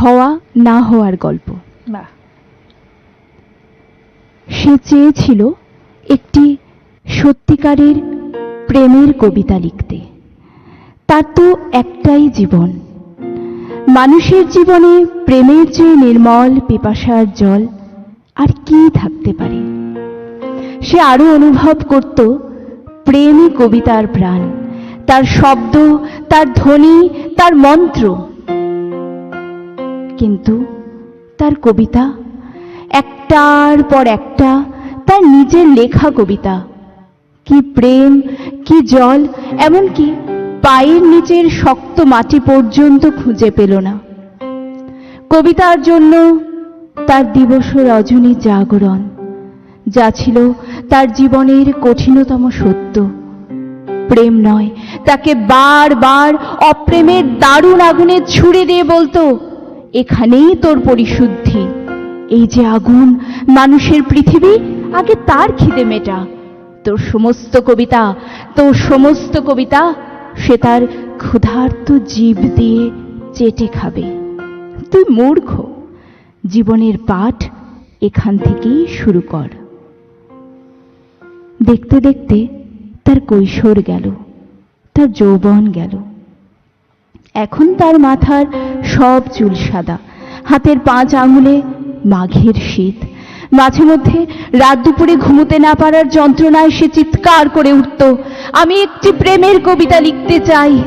হওয়া না হওয়ার গল্প। সে চেয়েছিল একটি সত্যিকারের প্রেমের কবিতা লিখতে। তার তো একটাই জীবন। মানুষের জীবনে প্রেমের যে নির্মল পিপাসার জল আর কি থাকতে পারে? সে আরও অনুভব করত প্রেমই কবিতার প্রাণ তার শব্দ তার ধ্বনি তার মন্ত্র। কিন্তু তার কবিতা, একটার পর একটা তার নিজের লেখা কবিতা। কি প্রেম, কি জল, এমনকি পায়ের নিচের শক্ত মাটি পর্যন্ত খুঁজে পেল না। কবিতার জন্য তার দিবস রজনী জাগরণ, যা ছিল তার জীবনের কঠিনতম সত্য। প্রেম নয়, তাকে বারবার অপ্রেমের দারুণ আগুনে ছুড়ে দিয়ে বলতো এখানেই তোর পরিশুদ্ধি। এই যে আগুন, মানুষের পৃথিবী, আগে তার খিদে মেটা। তোর সমস্ত কবিতা, তোর সমস্ত কবিতা, সে তার ক্ষুধার্ত জীব দিয়ে চেটে খাবে। তুই মূর্খ, জীবনের পাঠ এখান থেকেই শুরু কর। দেখতে দেখতে তার কৈশোর গেল, তার যৌবন গেল। এখন তার মাথার সব চুল সাদা। হাতের পাঁচ আঙুলে মাঘের শীত। মাঝে মধ্যে রাত দুপুরে ঘুমোতে না পারার যন্ত্রণায় সে চিৎকার করে উঠত, আমি একটি প্রেমের কবিতা লিখতে চাই।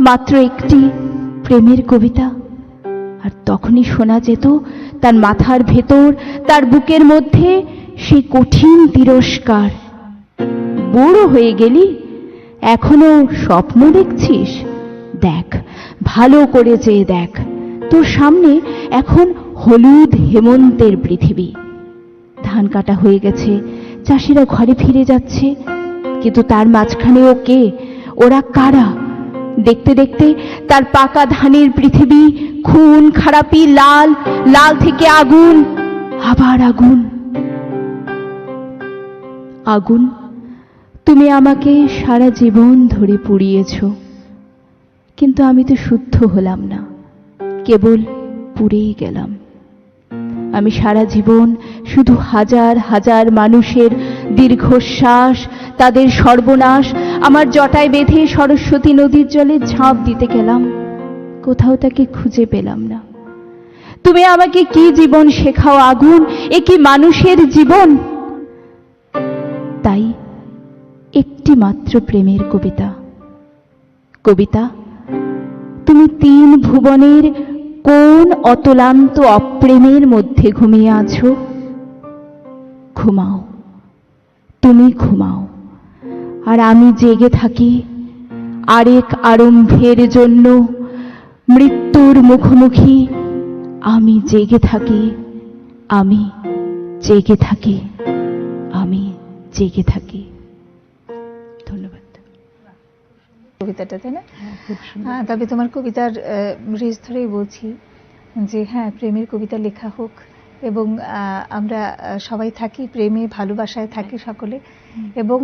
মাত্র একটি প্রেমের কবিতা। আর তখনই শোনা যেত তার মাথার ভেতর, তার বুকের মধ্যে সেই কঠিন তিরস্কার। বড় হয়ে গেলি, এখনও স্বপ্ন দেখছিস? দেখ ভালো করে চেয়ে দেখ। তোর সামনে এখন হলুদ হেমন্তের পৃথিবী। ধান কাটা হয়ে গেছে, চাষিরা ঘরে ফিরে যাচ্ছে। কিন্তু তার মাঝখানে ও কে? ওরা কারা? দেখতে দেখতে তার পাকা ধানের পৃথিবী খুন, খারাপি, লাল লাল থেকে আগুন, আবার আগুন। আগুন, তুমি আমাকে সারা জীবন ধরে পুড়িয়েছ। কিন্তু আমি তো শুদ্ধ হলাম না। কেবল পুড়েই গেলাম। আমি সারা জীবন শুধু হাজার হাজার মানুষের দীর্ঘশ্বাস, তাদের সর্বনাশ, আমার জটায় বেঁধে সরস্বতী নদীর জলে ঝাঁপ দিতে গেলাম। কোথাও তাকে খুঁজে পেলাম না। তুমি আমাকে কি জীবন শেখাও আগুন? এ কি মানুষের জীবন? তাই একটি মাত্র প্রেমের কবিতা। কবিতা তুমি তিন ভুবনের কোন অতলান্ত অপ্রেমের মধ্যে ঘুমিয়ে আছো? ঘুমাও। তুমি ঘুমাও। আর আমি জেগে থাকি আরেক আরম্ভের জন্য। মৃত্যুর মুখোমুখি আমি জেগে থাকি, আমি জেগে থাকি, আমি জেগে থাকি। কবিতাটা তাই না? হ্যাঁ তবে তোমার কবিতার রেস ধরেই বলছি যে হ্যাঁ প্রেমের কবিতা লেখা হোক এবং আহ, আমরা সবাই থাকি প্রেমে ভালোবাসায় থাকি সকলে এবং